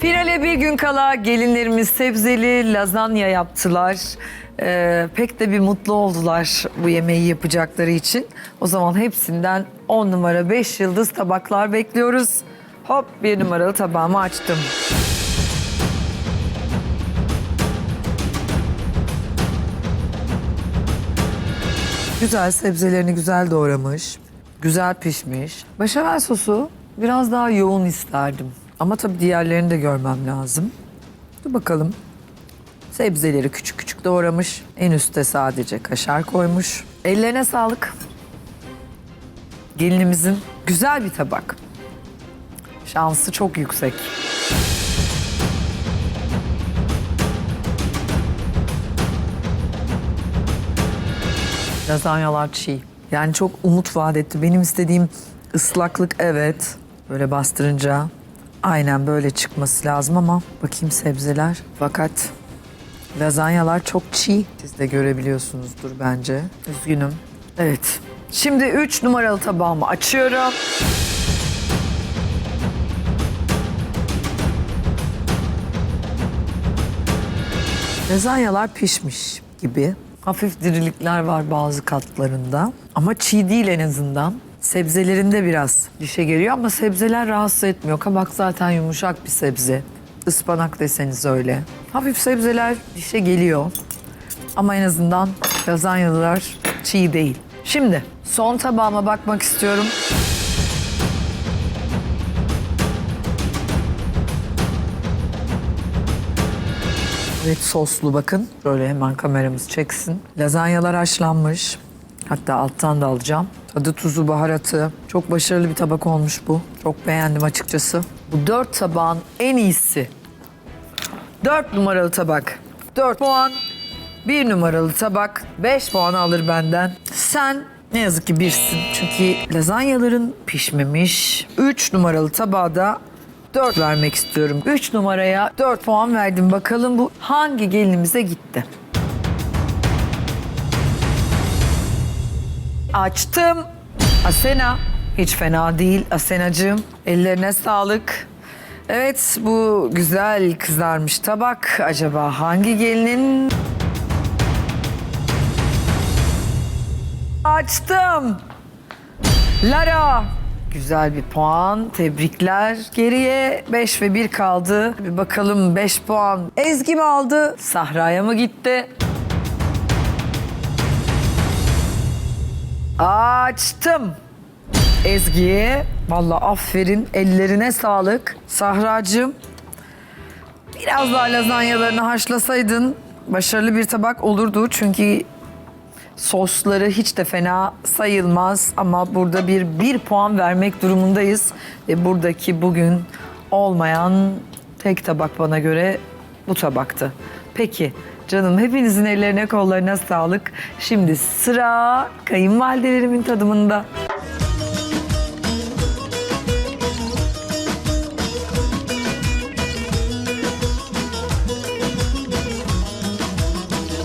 Finale bir gün kala gelinlerimiz sebzeli lazanya yaptılar. Ee, pek de bir mutlu oldular bu yemeği yapacakları için. O zaman hepsinden 10 numara 5 yıldız tabaklar bekliyoruz. Hop bir numaralı tabağımı açtım. Güzel sebzelerini güzel doğramış. Güzel pişmiş. Beşamel sosu biraz daha yoğun isterdim. Ama tabii diğerlerini de görmem lazım. Dur bakalım. Sebzeleri küçük küçük doğramış. En üstte sadece kaşar koymuş. Ellerine sağlık. Gelinimizin güzel bir tabak. Şansı çok yüksek. Lazanyalar çiğ. Yani çok umut vaat etti. Benim istediğim ıslaklık evet. Böyle bastırınca aynen böyle çıkması lazım ama bakayım sebzeler. Fakat lazanyalar çok çiğ. Siz de görebiliyorsunuzdur bence. Üzgünüm. Evet. Şimdi 3 numaralı tabağımı açıyorum. Lazanyalar pişmiş gibi. Hafif dirilikler var bazı katlarında. Ama çiğ değil en azından. Sebzelerinde biraz dişe geliyor ama sebzeler rahatsız etmiyor. Kabak zaten yumuşak bir sebze. Ispanak deseniz öyle. Hafif sebzeler dişe geliyor. Ama en azından lazanyalar çiğ değil. Şimdi son tabağıma bakmak istiyorum. Evet soslu bakın. Böyle hemen kameramız çeksin. Lazanyalar haşlanmış. Hatta alttan da alacağım. Tadı, tuzu, baharatı. Çok başarılı bir tabak olmuş bu. Çok beğendim açıkçası. Bu dört tabağın en iyisi. Dört numaralı tabak. Dört puan. Bir numaralı tabak. Beş puan alır benden. Sen ne yazık ki birsin. Çünkü lazanyaların pişmemiş. Üç numaralı tabağa da 4 vermek istiyorum. 3 numaraya 4 puan verdim. Bakalım bu hangi gelinimize gitti? Açtım. Asena. Hiç fena değil Asenacığım. Ellerine sağlık. Evet bu güzel kızarmış tabak. Acaba hangi gelinin? Açtım. Lara. Güzel bir puan. Tebrikler. Geriye 5 ve 1 kaldı. Bir bakalım 5 puan. Ezgi mi aldı? Sahra'ya mı gitti? Açtım. Ezgi'ye. Vallahi aferin. Ellerine sağlık. Sahracığım. Biraz daha lazanyalarını haşlasaydın başarılı bir tabak olurdu. Çünkü Sosları hiç de fena sayılmaz ama burada bir bir puan vermek durumundayız. Ve buradaki bugün olmayan tek tabak bana göre bu tabaktı. Peki canım hepinizin ellerine kollarına sağlık. Şimdi sıra kayınvalidelerimin tadımında.